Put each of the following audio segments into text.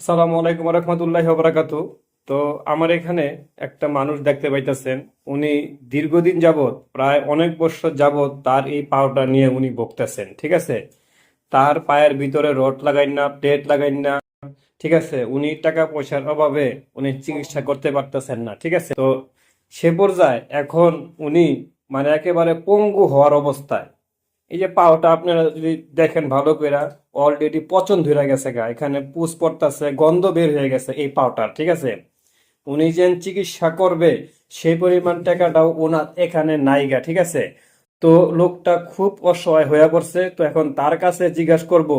আসসালামু আলাইকুম রহমতুল্লাহ বরাকাতু তো আমার এখানে একটা মানুষ দেখতে পাইতেছেন। উনি দীর্ঘদিন যাবৎ, প্রায় অনেক বছর যাবৎ তার এই পাওটা নিয়ে উনি ভুগতেছেন ঠিক আছে? তার পায়ের ভিতরে রড লাগাইন না, প্লেট লাগাইন না, ঠিক আছে? উনি টাকা পয়সার অভাবে উনি চিকিৎসা করতে পারতেছেন না, ঠিক আছে? তো সে পর্যায়ে এখন উনি মানে একেবারে পঙ্গু হওয়ার অবস্থায়। এই যে পাওটা আপনারা যদি দেখেন ভালো করে অলরেডি পচন ধরে গেছে গা। এখানে পুষ পড়তেছে, গন্ধ বের হয়ে গেছে এই পাওটার, ঠিক আছে? উনি যে চিকিৎসা করবে, সেই পরিমাণ টাকাটাও ওনার এখানে নাই গা, ঠিক আছে? তো লোকটা খুব অসহায় হয়ে পড়ছে, তো এখন তার কাছে জিজ্ঞাসা করব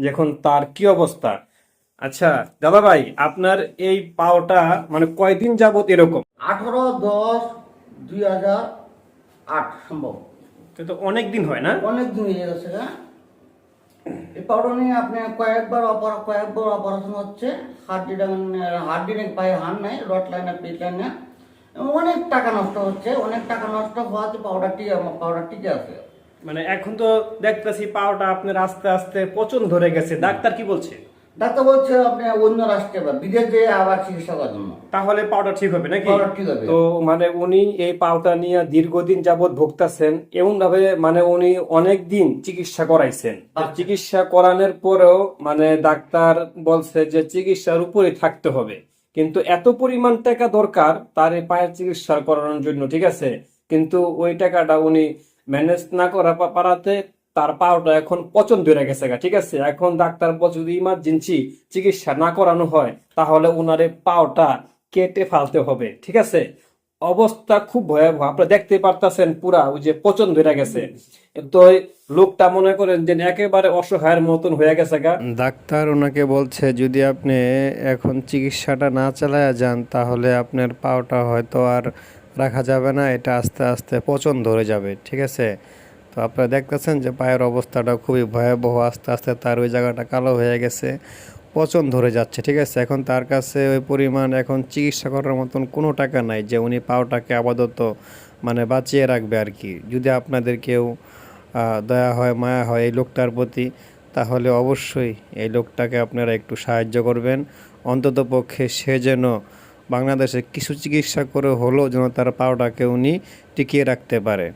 যে এখন তার কি অবস্থা। আচ্ছা দাদা ভাই, আপনার এই পাওটা মানে কয়দিন যাবত এরকম? আঠারো দশ দুই হাজার আট, সম্ভব। তো অনেক দিন হয় না? অনেক দিন হয়ে গেছে এই পাউডার নিয়ে আপনি কয়েকবার অপার কয়েকবার অপারেশন হচ্ছে। হাড্ডি হাড্ডি নেই পায়ে হাড় নেই রড লাইনে পিট লাইনে। অনেক টাকা নষ্ট হচ্ছে। অনেক টাকা নষ্ট হওয়াতে পাউডার টিকে পাউডার টিকে আছে। মানে এখন তো দেখতেছি পাওটা আপনার আস্তে আস্তে পচন ধরে গেছে। ডাক্তার কি বলছে? ডাক্তার বলছে আপনি অন্য রাষ্ট্রে বা বিদেশ আবার চিকিৎসা করার জন্য। তাহলে পাউডার ঠিক হবে নাকি? পাউডার ঠিক হবে। তো মানে উনি এই পাউটা নিয়ে দীর্ঘদিন যাবৎ ভুগতেছেন এমন ভাবে মানে উনি অনেক দিন চিকিৎসা করাইছেন। আচ্ছা। চিকিৎসা করানোর পরেও মানে ডাক্তার বলছে যে চিকিৎসার উপরে থাকতে হবে। কিন্তু এত পরিমাণ টাকা দরকার তার এই পায়ের চিকিৎসা করানোর জন্য ঠিক আছে? কিন্তু ওই টাকাটা উনি ম্যানেজ না করা পারাতে তার পাওটা এখন পচন ধরে গেছে গা, ঠিক আছে? এখন ডাক্তার যদি ইমার্জেন্সি চিকিৎসা না করানো হয়, তাহলে ওনার পাওটা কেটে ফেলতে হবে। ঠিক আছে? অবস্থা খুব ভয়াবহ। আপনারা দেখতে পারতাছেন পুরা ওই যে পচন ধরে গেছে। তো লোকটা মনে করেন যে একেবারে অসহায়ের মতন হয়ে গেছে গা। ডাক্তার ওনাকে বলছে, যদি আপনি এখন চিকিৎসাটা না চালায়া যান, তাহলে আপনার পাওটা হয়তো আর রাখা যাবে না, এটা আস্তে আস্তে পচন ধরে যাবে। ঠিক আছে? তো আপনারা দেখতেছেন যে পায়ের অবস্থাটা খুবই ভয়াবহ, আস্তে আস্তে তার ওই জায়গাটা কালো হয়ে গেছে, পচন ধরে যাচ্ছে, ঠিক আছে? এখন তার কাছে ওই পরিমাণ এখন চিকিৎসা করার মতন কোনো টাকা নাই যে উনি পাওটাকে আপাতত মানে বাঁচিয়ে রাখবে আর কি। যদি আপনাদের কেউ দয়া হয়, মায়া হয় এই লোকটার প্রতি, তাহলে অবশ্যই এই লোকটাকে আপনারা একটু সাহায্য করবেন। অন্তত পক্ষে সে যেন বাংলাদেশে কিছু চিকিৎসা করে হলেও যেন তার পাওটাকে উনি টিকিয়ে রাখতে পারে।